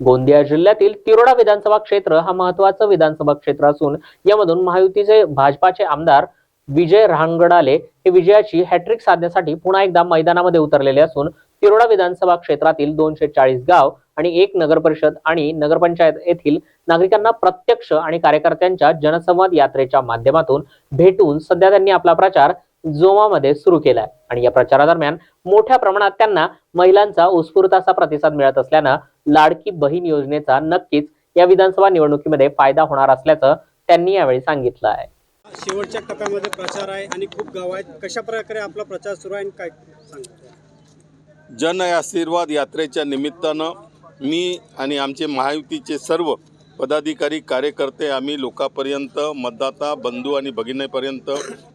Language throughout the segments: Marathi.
गोंदिया जिल्ह्यातील तिरोडा विधानसभा क्षेत्र हा महत्वाचं विधानसभा क्षेत्र असून यामधून महायुतीचे भाजपाचे आमदार विजय रांगडाले हे विजयाची हॅट्रिक साधण्यासाठी पुन्हा एकदा मैदानामध्ये उतरलेले असून तिरोडा विधानसभा क्षेत्रातील दोनशे चाळीस गाव आणि एक नगर परिषद आणि नगरपंचायत येथील नागरिकांना प्रत्यक्ष आणि कार्यकर्त्यांच्या जनसंवाद यात्रेच्या माध्यमातून भेटून सध्या त्यांनी आपला प्रचार जोमामध्ये सुरू केलाय. आणि या प्रचारादरम्यान मोठ्या प्रमाणात त्यांना महिलांचा उत्स्फूर्त असा प्रतिसाद मिळत असल्यानं लाडकी बहीण योजनेचा नक्कीच या विधानसभा निवडणुकीमध्ये फायदा होणार असल्याचं त्यांनी यावेळी सांगितलं आहे. शेवटच्या टप्प्यामध्ये प्रचार आहे आणि खूप गाव आहेत. कशा प्रकारे आपला प्रचार सुरू आहे आणि काय सांगतो जन आशीर्वाद यात्रेच्या निमित्तानं मी आणि आमचे महायुतीचे सर्व पदाधिकारी कार्यकर्ते आम्ही लोकांपर्यंत मतदाता बंधू आणि भगिनीपर्यंत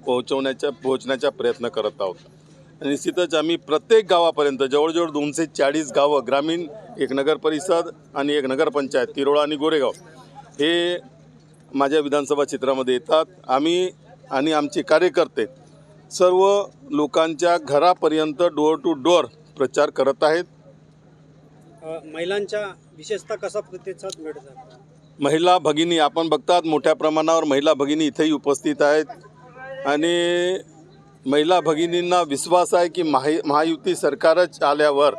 पोहोचवण्याच्या पोहोचण्याचा प्रयत्न करत आहोत. निश्चितच आम्ही प्रत्येक गावापर्यंत जवळजवळ दोनशे चाळीस गावं ग्रामीण एक नगर परिषद आणि एक नगरपंचायत तिरोळा आणि गोरेगाव हे माझ्या विधानसभा क्षेत्रामध्ये येतात. आम्ही आणि आमचे कार्यकर्ते सर्व लोकांच्या घरापर्यंत डोअर टू डोअर प्रचार करत आहेत. महिलांच्या विशेषतः कसा प्रतिसाद मिळत आहे महिला भगिनी आपण बघतात मोठ्या प्रमाणावर महिला भगिनी इथेही उपस्थित आहेत. आणि महिला भगिनींना विश्वास आहे की महा महायुती सरकारच आल्यावर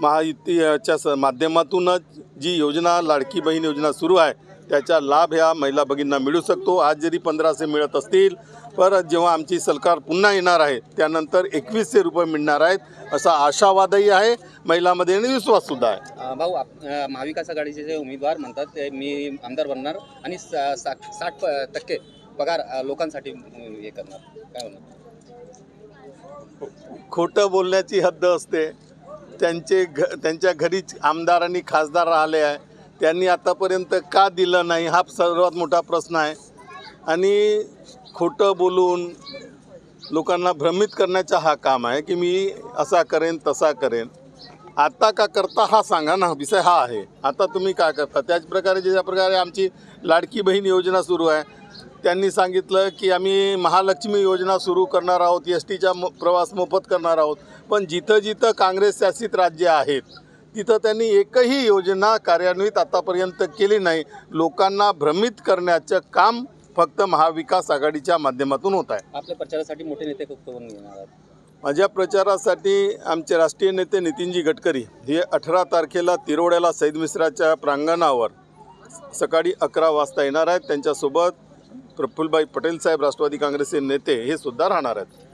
महायुतीच्या स माध्यमातूनच जी योजना लाडकी बहीण योजना सुरू आहे त्याचा लाभ ह्या महिला भगिनींना मिळू शकतो. आज जरी पंधराशे मिळत असतील पर जेव्हा आमची सरकार पुन्हा येणार आहे त्यानंतर एकवीसशे रुपये मिळणार आहेत असा आशावादही आहे. महिलामध्ये आणि विश्वाससुद्धा आहे. भाऊ आप- महाविकास आघाडीचे जे उमेदवार म्हणतात ते मी आमदार बनणार आणि सा- साठ प- टक्के पगार लोकांसाठी हे करणार. काय म्हणणार? खोटं बोलण्याची हद्द असते. त्यांचे घ त्यांच्या घरीच आमदार आणि खासदार राहिले आहे. त्यांनी आतापर्यंत का दिलं नाही? हा सर्वात मोठा प्रश्न आहे. आणि खोटं बोलून लोकांना भ्रमित करण्याचा हा काम आहे की मी असा करेन तसा करेन. आता का करता हा सांगा ना. विषय हा आहे. आता तुम्ही काय करता? त्याचप्रकारे ज्या प्रकारे आमची लाडकी बहीण योजना सुरू आहे. त्यांनी सांगितलं की आम्ही महालक्ष्मी योजना सुरू करणार आहोत एस टीचा मो प्रवास मोफत करणार आहोत. पण जिथं जिथं काँग्रेस शासित राज्य आहेत तिथं त्यांनी एकही योजना कार्यान्वित आतापर्यंत केली नाही. लोकांना भ्रमित करण्याचं काम फक्त महाविकास आघाडीच्या माध्यमातून होत आहे. आपल्या प्रचारासाठी मोठे नेते आहेत. माझ्या प्रचारासाठी आमचे राष्ट्रीय नेते नितीनजी गडकरी हे अठरा तारखेला तिरोड्याला सैद मिश्राच्या प्रांगणावर सकाळी अकरा वाजता येणार आहेत. त्यांच्यासोबत प्रफुल्लभाई पटेल साहेब राष्ट्रवादी काँग्रेसचे नेते हे सुद्धा राहणार आहेत.